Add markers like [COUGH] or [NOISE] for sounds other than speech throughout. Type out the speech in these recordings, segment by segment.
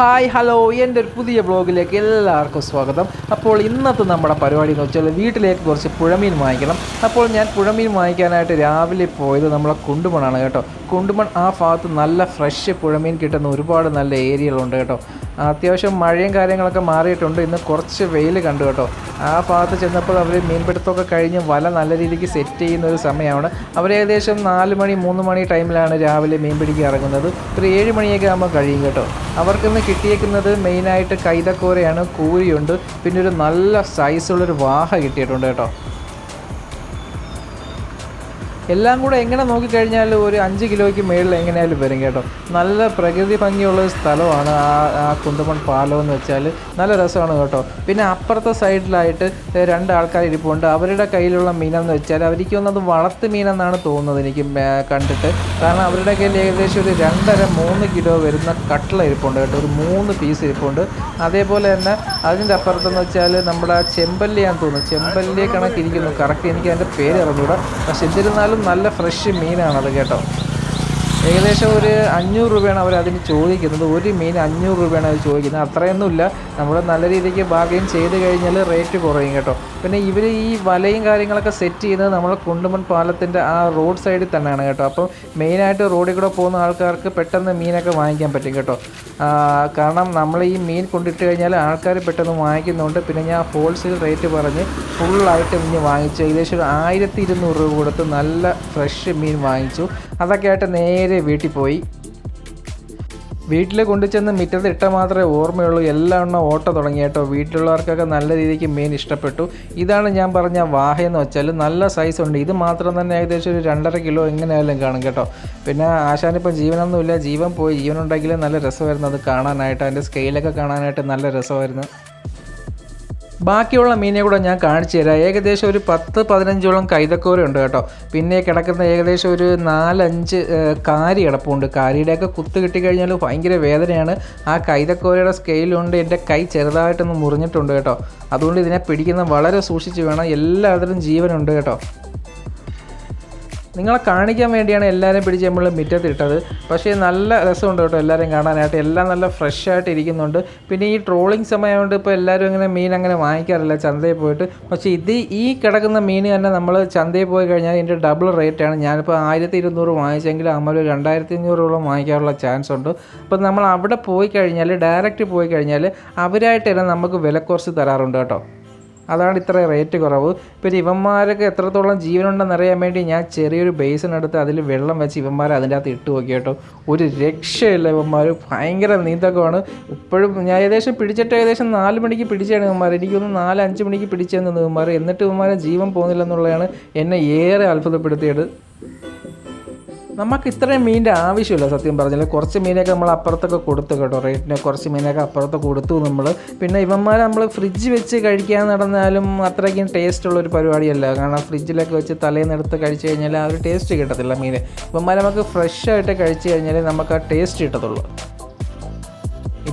Hi hello. എന്റെ ഒരു പുതിയ ബ്ലോഗിലേക്ക് എല്ലാവർക്കും സ്വാഗതം. അപ്പോൾ ഇന്നത്തെ നമ്മുടെ പരിപാടി എന്ന് വെച്ചാൽ വീട്ടിലേക്ക് കുറച്ച് പുഴമീൻ വാങ്ങിക്കണം. അപ്പോൾ ഞാൻ പുഴമീൻ വാങ്ങിക്കാനായിട്ട് രാവിലെ പോയത് നമ്മളെ കുണ്ടുമണാണ് കേട്ടോ. കുണ്ടുമൺ ആ ഭാഗത്ത് നല്ല ഫ്രഷ് പുഴമീൻ കിട്ടുന്ന ഒരുപാട് നല്ല ഏരിയകളുണ്ട് കേട്ടോ. അത്യാവശ്യം മഴയും കാര്യങ്ങളൊക്കെ മാറിയിട്ടുണ്ട്. ഇന്ന് കുറച്ച് വെയിൽ കണ്ടു കേട്ടോ. ആ ഭാഗത്ത് ചെന്നപ്പോൾ അവർ മീൻപിടുത്തമൊക്കെ കഴിഞ്ഞ് വല നല്ല രീതിക്ക് സെറ്റ് ചെയ്യുന്ന ഒരു സമയമാണ്. അവർ ഏകദേശം നാല് മണി മൂന്ന് മണി ടൈമിലാണ് രാവിലെ മീൻ പിടിക്കാൻ ഇറങ്ങുന്നത്. ഒരു ഏഴ് മണിയൊക്കെ ആകുമ്പോൾ കഴിയും കേട്ടോ. അവർക്കിന്ന് കിട്ടിയേക്കുന്നത് മെയിനായിട്ട് കൈതക്കോരയാണ് കൂരിയുണ്ട്. പിന്നെ ഒരു നല്ല സൈസുള്ളൊരു വാഹ കിട്ടിയിട്ടുണ്ട് കേട്ടോ. എല്ലാം കൂടെ എങ്ങനെ നോക്കിക്കഴിഞ്ഞാൽ ഒരു അഞ്ച് കിലോയ്ക്ക് മേളിൽ എങ്ങനെയായാലും വരും കേട്ടോ. നല്ല പ്രകൃതി ഭംഗിയുള്ള ഒരു സ്ഥലമാണ് ആ ആ കുന്തമൺ പാലം എന്ന് വെച്ചാൽ. നല്ല രസമാണ് കേട്ടോ. പിന്നെ അപ്പുറത്തെ സൈഡിലായിട്ട് രണ്ട് ആൾക്കാർ ഇരിപ്പുണ്ട്. അവരുടെ കയ്യിലുള്ള മീനെന്ന് വെച്ചാൽ അവർക്ക് വന്നത് വളർത്ത് മീനെന്നാണ് തോന്നുന്നത് എനിക്ക് കണ്ടിട്ട്. കാരണം അവരുടെ കയ്യിൽ ഏകദേശം ഒരു രണ്ടര മൂന്ന് കിലോ വരുന്ന കട്ട്ള ഇരിപ്പുണ്ട് കേട്ടോ. ഒരു മൂന്ന് പീസ് ഇരിപ്പുണ്ട്. അതേപോലെ തന്നെ അതിന്റെ അപ്പുറത്തെന്ന് വെച്ചാൽ നമ്മുടെ ചെമ്പല്ലിയാന്ന് തോന്നുന്നു. ചെമ്പല്ലിയെ കണക്കിരിക്കുന്നു. കറക്റ്റ് എനിക്ക് അതിന്റെ പേര് അറിഞ്ഞൂടാ. പക്ഷെ എന്നിരുന്നാലും നല്ല ഫ്രഷ് മീനാണത് കേട്ടോ. ഏകദേശം ഒരു അഞ്ഞൂറ് രൂപയാണ് അവർ അതിന് ചോദിക്കുന്നത്. ഒരു മീൻ അഞ്ഞൂറ് രൂപയാണ് അവർ ചോദിക്കുന്നത്. അത്രയൊന്നുമില്ല. നമ്മൾ നല്ല രീതിക്ക് ബാർഗെയിൻ ചെയ്ത് കഴിഞ്ഞാൽ റേറ്റ് കുറയും കേട്ടോ. പിന്നെ ഇവർ ഈ വലയും കാര്യങ്ങളൊക്കെ സെറ്റ് ചെയ്യുന്നത് നമ്മൾ കുണ്ടുമൺ പാലത്തിന്റെ ആ റോഡ് സൈഡിൽ തന്നെയാണ് കേട്ടോ. അപ്പം മെയിനായിട്ട് റോഡിൽ കൂടെ പോകുന്ന ആൾക്കാർക്ക് പെട്ടെന്ന് മീനൊക്കെ വാങ്ങിക്കാൻ പറ്റും കേട്ടോ. കാരണം നമ്മൾ ഈ മീൻ കൊണ്ടിട്ട് കഴിഞ്ഞാൽ ആൾക്കാർ പെട്ടെന്ന് വാങ്ങിക്കുന്നുണ്ട്. പിന്നെ ഞാൻ ഹോൾസെയിൽ റേറ്റ് പറഞ്ഞ് ഫുള്ളായിട്ട് മീൻ വാങ്ങിച്ചു. ഏകദേശം ഒരു ആയിരത്തി ഇരുന്നൂറ് രൂപ കൊടുത്ത് നല്ല ഫ്രഷ് മീൻ വാങ്ങിച്ചു. അതൊക്കെ ആയിട്ട് നേരെ വീട്ടിൽ പോയി. വീട്ടിൽ കൊണ്ടുചെന്ന് മിറ്റത്ത് ഇട്ട മാത്രമേ ഓർമ്മയുള്ളൂ. എല്ലാം എണ്ണം ഓട്ട തുടങ്ങി കേട്ടോ. വീട്ടിലുള്ളവർക്കൊക്കെ നല്ല രീതിക്ക് മീൻ ഇഷ്ടപ്പെട്ടു. ഇതാണ് ഞാൻ പറഞ്ഞ വാഹ എന്ന് വെച്ചാൽ നല്ല സൈസ് ഉണ്ട്. ഇത് മാത്രം തന്നെ ഏകദേശം ഒരു രണ്ടര കിലോ എങ്ങനെയായാലും കാണും കേട്ടോ. പിന്നെ ആശാനിപ്പം ജീവനൊന്നുമില്ല. ജീവൻ പോയി. ജീവനുണ്ടെങ്കിൽ നല്ല രസമായിരുന്നു അത് കാണാനായിട്ട്. അതിന്റെ സ്കെയിലൊക്കെ കാണാനായിട്ട് നല്ല രസമായിരുന്നു. ബാക്കിയുള്ള മീനെ കൂടെ ഞാൻ കാണിച്ചു തരാം. ഏകദേശം ഒരു പത്ത് പതിനഞ്ചോളം കൈതക്കോര ഉണ്ട് കേട്ടോ. പിന്നെ കിടക്കുന്ന ഏകദേശം ഒരു നാലഞ്ച് കാരി കിടപ്പുണ്ട്. കാരിയുടെയൊക്കെ കുത്ത് കിട്ടിക്കഴിഞ്ഞാൽ ഭയങ്കര വേദനയാണ്. ആ കൈതക്കോരയുടെ സ്കെയിലുണ്ട് എന്റെ കൈ ചെറുതായിട്ടൊന്ന് മുറിഞ്ഞിട്ടുണ്ട് കേട്ടോ. അതുകൊണ്ട് ഇതിനെ പിടിക്കുന്ന വളരെ സൂക്ഷിച്ച് വേണം. എല്ലാത്തിലും ജീവനുണ്ട് കേട്ടോ. നിങ്ങളെ കാണിക്കാൻ വേണ്ടിയാണ് എല്ലാവരെയും പിടിച്ച് നമ്മൾ മുറ്റത്തിട്ടത് പക്ഷേ നല്ല രസമുണ്ട് കേട്ടോ എല്ലാവരെയും കാണാനായിട്ട്. എല്ലാം നല്ല ഫ്രഷ് ആയിട്ട് ഇരിക്കുന്നുണ്ട്. പിന്നെ ഈ ട്രോളിങ് സമയമുണ്ട് ഇപ്പോൾ എല്ലാവരും ഇങ്ങനെ മീൻ അങ്ങനെ വാങ്ങിക്കാറില്ല ചന്തയിൽ പോയിട്ട്. പക്ഷേ ഇത് ഈ കിടക്കുന്ന മീൻ തന്നെ നമ്മൾ ചന്തയിൽ പോയി കഴിഞ്ഞാൽ ഇതിന്റെ ഡബിൾ റേറ്റാണ് ഞാനിപ്പോൾ ആയിരത്തി ഇരുന്നൂറ് വാങ്ങിച്ചെങ്കിൽ അമ്മ ഒരു രണ്ടായിരത്തി അഞ്ഞൂറോളം വാങ്ങിക്കാനുള്ള ചാൻസ് ഉണ്ട്. അപ്പോൾ നമ്മൾ അവിടെ പോയി കഴിഞ്ഞാൽ ഡയറക്റ്റ് പോയി കഴിഞ്ഞാൽ അവരായിട്ട് തന്നെ നമുക്ക് വില കുറച്ച് തരാറുണ്ട് കേട്ടോ. അതാണ് ഇത്ര റേറ്റ് കുറവ്. പിന്നെ ഇവന്മാരൊക്കെ എത്രത്തോളം ജീവനുണ്ടെന്ന് അറിയാൻ വേണ്ടി ഞാൻ ചെറിയൊരു ബേസിൻ എടുത്ത് അതിൽ വെള്ളം വെച്ച് ഇവന്മാരെ അതിന്റെ അകത്ത് ഇട്ട് നോക്കി കേട്ടോ. ഒരു രക്ഷയില്ല ഇവന്മാർ ഭയങ്കര നീന്തക്കമാണ്. ഇപ്പോഴും ഞാൻ ഏകദേശം പിടിച്ചിട്ട് ഏകദേശം നാല് മണിക്ക് പിടിച്ചാണ് ഇവന്മാർ എനിക്കൊന്ന് നാല് അഞ്ച് മണിക്ക് പിടിച്ചു തന്നെ ഇവന്മാർ എന്നിട്ട് ഇവന്മാരെ ജീവൻ പോകുന്നില്ലെന്നുള്ളതാണ് എന്നെ ഏറെ അത്ഭുതപ്പെടുത്തിയത്. നമുക്ക് ഇത്രയും മീനിന്റെ ആവശ്യമില്ല സത്യം പറഞ്ഞാൽ കുറച്ച് മീനൊക്കെ നമ്മൾ അപ്പുറത്തൊക്കെ കൊടുത്തു കേട്ടോ റേറ്റിന് കുറച്ച് മീനൊക്കെ അപ്പുറത്ത് കൊടുത്തു നമ്മൾ പിന്നെ ഇവന്മാർ നമ്മൾ ഫ്രിഡ്ജ് വെച്ച് കഴിക്കാൻ നടന്നാലും അത്രയ്ക്കും ടേസ്റ്റ് ഉള്ള ഒരു പരിപാടിയല്ല. കാരണം ഫ്രിഡ്ജിലൊക്കെ വെച്ച് തലേന്ന് എടുത്ത് കഴിച്ച് കഴിഞ്ഞാൽ ആ ഒരു ടേസ്റ്റ് കിട്ടത്തില്ല മീൻ ഇവന്മാർ നമുക്ക് ഫ്രഷ് ആയിട്ട് കഴിച്ച് കഴിഞ്ഞാൽ നമുക്ക് ആ ടേസ്റ്റ് കിട്ടത്തുള്ളൂ.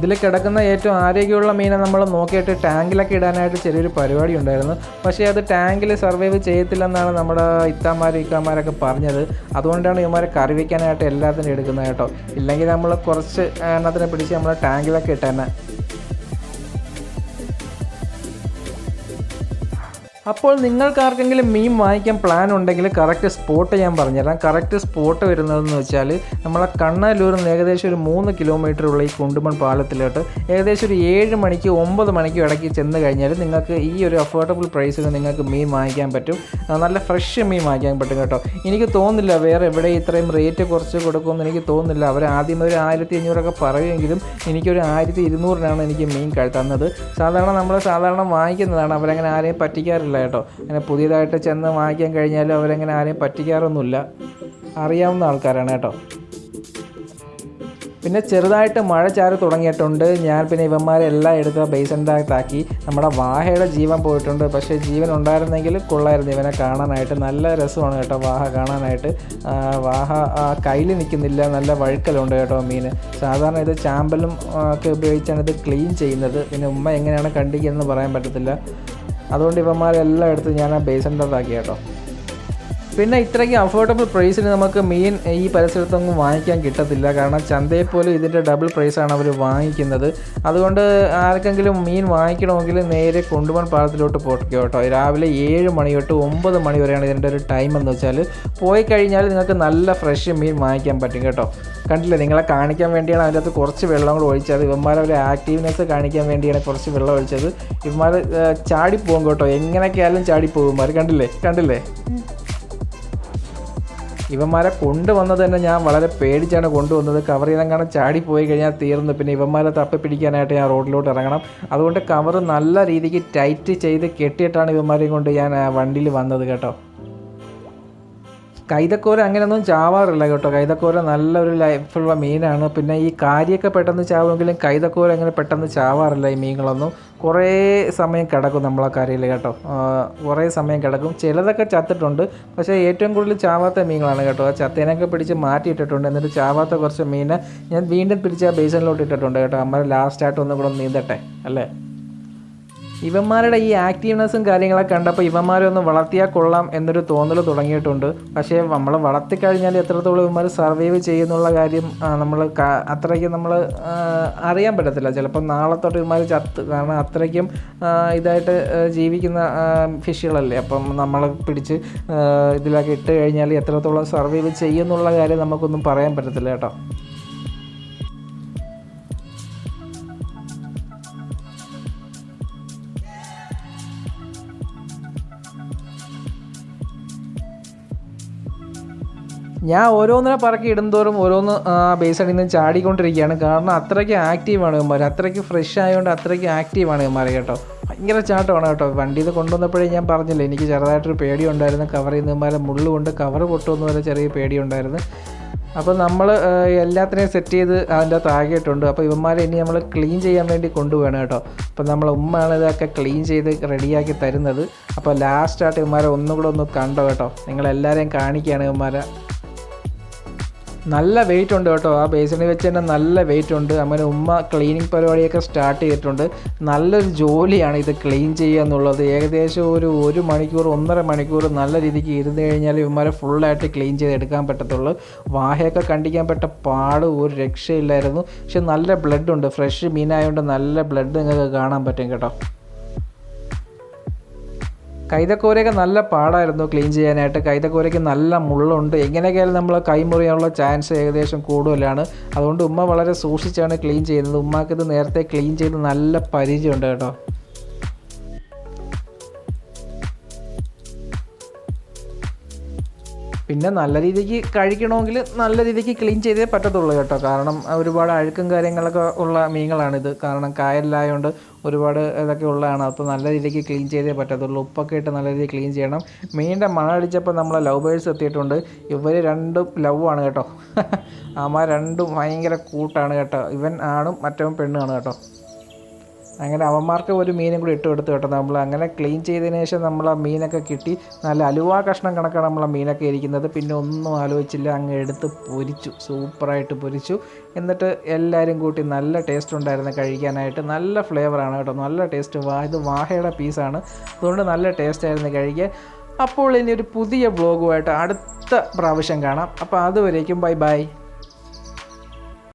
ഇതിൽ കിടക്കുന്ന ഏറ്റവും ആരോഗ്യമുള്ള മീനെ നമ്മൾ നോക്കിയിട്ട് ടാങ്കിലൊക്കെ ഇടാനായിട്ട് ചെറിയൊരു പരിപാടി ഉണ്ടായിരുന്നു. പക്ഷേ അത് ടാങ്കിൽ സർവൈവ് ചെയ്യത്തില്ലെന്നാണ് നമ്മുടെ ഇത്താമാർ ഇക്കാമാരൊക്കെ പറഞ്ഞത്. അതുകൊണ്ടാണ് ഇവന്മാരെ കറി വയ്ക്കാനായിട്ട് എല്ലാത്തിനും എടുക്കുന്നത് കേട്ടോ. ഇല്ലെങ്കിൽ നമ്മൾ കുറച്ച് എണ്ണത്തിനെ പിടിച്ച് നമ്മൾ ടാങ്കിലൊക്കെ ഇട്ടേനെ. അപ്പോൾ നിങ്ങൾക്ക് ആർക്കെങ്കിലും മീൻ വാങ്ങിക്കാൻ പ്ലാൻ ഉണ്ടെങ്കിൽ കറക്റ്റ് സ്പോട്ട് ഞാൻ പറഞ്ഞുതരാം. കറക്റ്റ് സ്പോട്ട് വരുന്നതെന്ന് വെച്ചാൽ നമ്മളെ കണ്ണല്ലൂരിൽ ഏകദേശം ഒരു മൂന്ന് കിലോമീറ്റർ ഉള്ള ഈ കുണ്ടുമൺ പാലത്തിലോട്ട് ഏകദേശം ഒരു ഏഴ് മണിക്ക് ഒമ്പത് മണിക്ക് ഇടയ്ക്ക് ചെന്ന് കഴിഞ്ഞാൽ നിങ്ങൾക്ക് ഈ ഒരു അഫോർഡബിൾ പ്രൈസിൽ നിങ്ങൾക്ക് മീൻ വാങ്ങിക്കാൻ പറ്റും. നല്ല ഫ്രഷ് മീൻ വാങ്ങിക്കാൻ പറ്റും കേട്ടോ. എനിക്ക് തോന്നുന്നില്ല വേറെ എവിടെ ഇത്രയും റേറ്റ് കുറച്ച് കൊടുക്കുമെന്ന് എനിക്ക് തോന്നുന്നില്ല. അവർ ആദ്യം ഒരു ആയിരത്തി അഞ്ഞൂറൊക്കെ പറയുമെങ്കിലും എനിക്കൊരു ആയിരത്തി ഇരുന്നൂറിനാണ് എനിക്ക് മീൻ തന്നത്. സാധാരണ നമ്മൾ സാധാരണ വാങ്ങിക്കുന്നതാണ്. അവരങ്ങനെ ആരെയും പറ്റിക്കാറില്ല. കേട്ടോ. അങ്ങനെ പുതിയതായിട്ട് ചെന്ന് വാങ്ങിക്കാൻ കഴിഞ്ഞാലും അവരങ്ങനെ ആരെയും പറ്റിക്കാറൊന്നുമില്ല. അറിയാവുന്ന ആൾക്കാരാണ് കേട്ടോ. പിന്നെ ചെറുതായിട്ട് മഴ ചാറ് തുടങ്ങിയിട്ടുണ്ട്. ഞാൻ പിന്നെ ഇവന്മാരെല്ലാം എടുത്ത് ബേസിന്റെ താക്കി നമ്മുടെ വാഹയുടെ ജീവൻ പോയിട്ടുണ്ട്. പക്ഷേ ജീവൻ ഉണ്ടായിരുന്നെങ്കിൽ കൊള്ളായിരുന്നു ഇവനെ കാണാനായിട്ട്. നല്ല രസമാണ് കേട്ടോ വാഹ കാണാനായിട്ട്. വാഹ കയ്യിൽ നിൽക്കുന്നില്ല. നല്ല വഴുക്കലുണ്ട് കേട്ടോ മീൻ. സാധാരണ ഇത് ചാമ്പലും ഒക്കെ ഉപയോഗിച്ചാണ് ഇത് ക്ലീൻ ചെയ്യുന്നത്. പിന്നെ ഉമ്മ എങ്ങനെയാണ് കണ്ടിരിക്കുന്നതെന്ന് പറയാൻ പറ്റത്തില്ല. അതുകൊണ്ട് ഇവന്മാരെല്ലാം എടുത്ത് ഞാൻ ആ ബേസ് അകത്താക്കി കേട്ടോ. പിന്നെ ഇത്രയ്ക്ക് അഫോർഡബിൾ പ്രൈസിന് നമുക്ക് മീൻ ഈ പരിസരത്തൊന്നും വാങ്ങിക്കാൻ കിട്ടത്തില്ല. കാരണം ചന്തയിൽ പോലും ഇതിന്റെ ഡബിൾ പ്രൈസാണ് അവർ വാങ്ങിക്കുന്നത്. അതുകൊണ്ട് ആർക്കെങ്കിലും മീൻ വാങ്ങിക്കണമെങ്കിൽ നേരെ കൊണ്ടുപോകാൻ പാലത്തിലോട്ട് പോട്ടോ കേട്ടോ. രാവിലെ ഏഴ് മണി തൊട്ട് ഒമ്പത് മണി വരെയാണ് ഇതിന്റെ ഒരു ടൈം എന്ന് വെച്ചാൽ പോയി കഴിഞ്ഞാൽ നിങ്ങൾക്ക് നല്ല ഫ്രഷ് മീൻ വാങ്ങിക്കാൻ പറ്റും കേട്ടോ. കണ്ടില്ലേ? നിങ്ങളെ കാണിക്കാൻ വേണ്ടിയാണ് അതിന്റെ അകത്ത് കുറച്ച് വെള്ളം കൂടെ ഒഴിച്ചത്. ഇവന്മാരെ ഒരു ആക്റ്റീവ്നെസ് കാണിക്കാൻ വേണ്ടിയാണ് കുറച്ച് വെള്ളം ഒഴിച്ചത്. ഇവന്മാർ ചാടിപ്പോകും കേട്ടോ. എങ്ങനെയൊക്കെയായാലും ചാടിപ്പോകും ഇവന്മാർ കണ്ടില്ലേ? കണ്ടില്ലേ? ഇവന്മാരെ കൊണ്ടുവന്നത് തന്നെ ഞാൻ വളരെ പേടിച്ചാണ് കൊണ്ടുവന്നത്. കവർ ചെയ്തെങ്ങാനും ചാടി പോയി കഴിഞ്ഞാൽ തീർന്നു. പിന്നെ ഇവന്മാരെ തപ്പി പിടിക്കാനായിട്ട് ഞാൻ റോഡിലോട്ട് ഇറങ്ങണം. അതുകൊണ്ട് കവർ നല്ല രീതിക്ക് ടൈറ്റ് ചെയ്ത് കെട്ടിയിട്ടാണ് ഇവന്മാരെയും കൊണ്ട് ഞാൻ വണ്ടിയിൽ വന്നത് കേട്ടോ. കൈതക്കോര അങ്ങനെയൊന്നും ചാവാറില്ല കേട്ടോ. കൈതക്കോര നല്ലൊരു ലൈഫുള്ള മീനാണ്. പിന്നെ ഈ കാര്യമൊക്കെ പെട്ടെന്ന് ചാവുമെങ്കിലും കൈതക്കോര അങ്ങനെ പെട്ടെന്ന് ചാവാറില്ല ഈ മീനുകളൊന്നും. കുറേ സമയം കിടക്കും നമ്മളെ കരയിൽ കേട്ടോ. കുറേ സമയം കിടക്കും. ചിലതൊക്കെ ചത്തിട്ടുണ്ട്. പക്ഷേ ഏറ്റവും കൂടുതൽ ചാവാത്ത മീനുകളാണ് കേട്ടോ. ആ ചത്തേനൊക്കെ പിടിച്ച് മാറ്റിയിട്ടിട്ടുണ്ട്. എന്നിട്ട് ചാവാത്ത കുറച്ച് മീനെ ഞാൻ വീണ്ടും പിടിച്ച് ആ ബേസിനിലോട്ട് ഇട്ടിട്ടുണ്ട് കേട്ടോ. അമ്മ ലാസ്റ്റായിട്ട് ഒന്നും കൂടെ നീന്തട്ടെ അല്ലേ? ഇവന്മാരുടെ ഈ ആക്റ്റീവ്നെസ്സും കാര്യങ്ങളൊക്കെ കണ്ടപ്പോൾ ഇവന്മാരെ ഒന്ന് വളർത്തിയാൽ കൊള്ളാം എന്നൊരു തോന്നൽ തുടങ്ങിയിട്ടുണ്ട്. പക്ഷേ നമ്മൾ വളർത്തിക്കഴിഞ്ഞാൽ എത്രത്തോളം ഇവന്മാർ സർവൈവ് ചെയ്യുന്നുള്ള കാര്യം നമ്മൾ അത്രയ്ക്ക് നമ്മൾ അറിയാൻ പറ്റത്തില്ല. ചിലപ്പോൾ നാളെ തൊട്ട് ഇവന്മാർ ചത്ത് കാരണം അത്രയ്ക്കും ഇതായിട്ട് ജീവിക്കുന്ന ഫിഷുകളല്ലേ അപ്പം നമ്മൾ പിടിച്ച് ഇതിലൊക്കെ ഇട്ട് കഴിഞ്ഞാൽ എത്രത്തോളം സർവൈവ് ചെയ്യുന്നുള്ള കാര്യം നമുക്കൊന്നും പറയാൻ പറ്റത്തില്ല കേട്ടോ. ഞാൻ ഓരോന്നിനെ പറക്കി ഇടുന്തോറും ഓരോന്ന് ബേസ് അടിയിൽ നിന്ന് ചാടിക്കൊണ്ടിരിക്കുകയാണ്. കാരണം അത്രയ്ക്ക് ആക്റ്റീവാണ് ഇവന്മാർ അത്രയ്ക്ക് ഫ്രഷ് ആയതുകൊണ്ട് അത്രയ്ക്ക് ആക്റ്റീവാണ് ഇവന്മാർ കേട്ടോ. ഭയങ്കര ചാട്ടമാണ് കേട്ടോ. വണ്ടി ഇത് കൊണ്ടുവന്നപ്പോഴേ ഞാൻ പറഞ്ഞില്ല എനിക്ക് ചെറുതായിട്ടൊരു പേടി ഉണ്ടായിരുന്നു കവർ ചെയ്യുന്ന ഇവന്മാരെ മുള്ളു കൊണ്ട് കവർ പൊട്ടുമെന്ന് വരെ ചെറിയ പേടി ഉണ്ടായിരുന്നു അപ്പോൾ നമ്മൾ എല്ലാത്തിനെയും സെറ്റ് ചെയ്ത് അതിന്റെ അകത്ത് ആകിയിട്ടുണ്ട് അപ്പോൾ ഇവന്മാരെ ഇനി നമ്മൾ ക്ലീൻ ചെയ്യാൻ വേണ്ടി കൊണ്ടുപോകണം കേട്ടോ. അപ്പോൾ നമ്മൾ ഉമ്മയാണ് ഇതൊക്കെ ക്ലീൻ ചെയ്ത് റെഡിയാക്കി തരുന്നത്. അപ്പോൾ ലാസ്റ്റായിട്ട് ഇവന്മാരെ ഒന്നുകൂടെ ഒന്ന് കണ്ടോ കേട്ടോ. നിങ്ങളെല്ലാവരെയും കാണിക്കുകയാണ് ഇവന്മാരെ. നല്ല വെയിറ്റ് ഉണ്ട് കേട്ടോ. ആ ബേസിനെ വെച്ച് തന്നെ നല്ല വെയിറ്റ് ഉണ്ട്. അങ്ങനെ ഉമ്മ ക്ലീനിങ് പരിപാടിയൊക്കെ സ്റ്റാർട്ട് ചെയ്തിട്ടുണ്ട്. നല്ലൊരു ജോലിയാണ് ഇത് ക്ലീൻ ചെയ്യുക എന്നുള്ളത്. ഏകദേശം ഒരു ഒരു മണിക്കൂർ ഒന്നര മണിക്കൂർ നല്ല രീതിക്ക് ഇരുന്ന് കഴിഞ്ഞാൽ ഇവന്മാരെ ഫുള്ളായിട്ട് ക്ലീൻ ചെയ്ത് എടുക്കാൻ പറ്റത്തുള്ളൂ. വാഹയൊക്കെ കണ്ടിക്കാൻ പറ്റ പാട് ഒരു രക്ഷയില്ലായിരുന്നു. പക്ഷെ നല്ല ബ്ലഡ് ഉണ്ട്. ഫ്രഷ് മീനായതുകൊണ്ട് നല്ല ബ്ലഡ് നിങ്ങൾക്ക് കാണാൻ പറ്റും കേട്ടോ. കൈതക്കോരയൊക്കെ നല്ല പാടായിരുന്നു ക്ലീൻ ചെയ്യാനായിട്ട്. കൈതക്കോരയ്ക്ക് നല്ല മുള്ളുണ്ട്. എങ്ങനെയൊക്കെയായാലും നമ്മൾ കൈമുറിയാനുള്ള ചാൻസ് ഏകദേശം കൂടുതലാണ്. അതുകൊണ്ട് ഉമ്മ വളരെ സൂക്ഷിച്ചാണ് ക്ലീൻ ചെയ്യുന്നത്. ഉമ്മാക്കിത് നേരത്തെ ക്ലീൻ ചെയ്ത് നല്ല പരിചയമുണ്ട് കേട്ടോ. പിന്നെ നല്ല രീതിക്ക് കഴിക്കണമെങ്കിൽ നല്ല രീതിക്ക് ക്ലീൻ ചെയ്തേ പറ്റത്തുള്ളൂ കേട്ടോ. കാരണം ഒരുപാട് അഴുക്കും കാര്യങ്ങളൊക്കെ ഉള്ള മീനുകളാണിത്. കാരണം കായലിലായതുകൊണ്ട് ഒരുപാട് ഇതൊക്കെ ഉള്ളതാണ്. അപ്പോൾ നല്ല രീതിക്ക് ക്ലീൻ ചെയ്തേ പറ്റത്തുള്ളൂ. ഉപ്പൊക്കെ ഇട്ട് നല്ല രീതിയിൽ ക്ലീൻ ചെയ്യണം. മീനിന്റെ മണ അടിച്ചപ്പോൾ നമ്മളെ ലവ് ബേഴ്സ് എത്തിയിട്ടുണ്ട്. ഇവർ രണ്ടും ലവ് ആണ് കേട്ടോ. [LAUGHS] അമ്മ രണ്ടും ഭയങ്കര കൂട്ടാണ് കേട്ടോ. ഇവൻ ആണും മറ്റവൻ പെണ്ണുമാണ് കേട്ടോ. അങ്ങനെ അവന്മാർക്ക് ഒരു മീനും കൂടി ഇട്ട് കൊടുത്ത് കേട്ടോ. നമ്മൾ അങ്ങനെ ക്ലീൻ ചെയ്തതിന് ശേഷം നമ്മൾ ആ മീനൊക്കെ കിട്ടി. നല്ല അലുവാ കഷ്ണം കണക്കാണ് നമ്മൾ ആ മീനൊക്കെ ഇരിക്കുന്നത്. പിന്നെ ഒന്നും ആലോചിച്ചില്ല അങ്ങ് എടുത്ത് പൊരിച്ചു. സൂപ്പറായിട്ട് പൊരിച്ചു. എന്നിട്ട് എല്ലാവരും കൂട്ടി നല്ല ടേസ്റ്റ് ഉണ്ടായിരുന്നു കഴിക്കാനായിട്ട്. നല്ല ഫ്ലേവറാണ് കേട്ടോ. നല്ല ടേസ്റ്റ് വാ ഇത് വാഹയുടെ പീസാണ് അതുകൊണ്ട് നല്ല ടേസ്റ്റ് ആയിരുന്നു കഴിക്കാൻ. അപ്പോൾ ഇനി ഒരു പുതിയ ബ്ലോഗുമായിട്ട് അടുത്ത പ്രാവശ്യം കാണാം. അപ്പോൾ അതുവരേക്കും ബൈ ബൈ.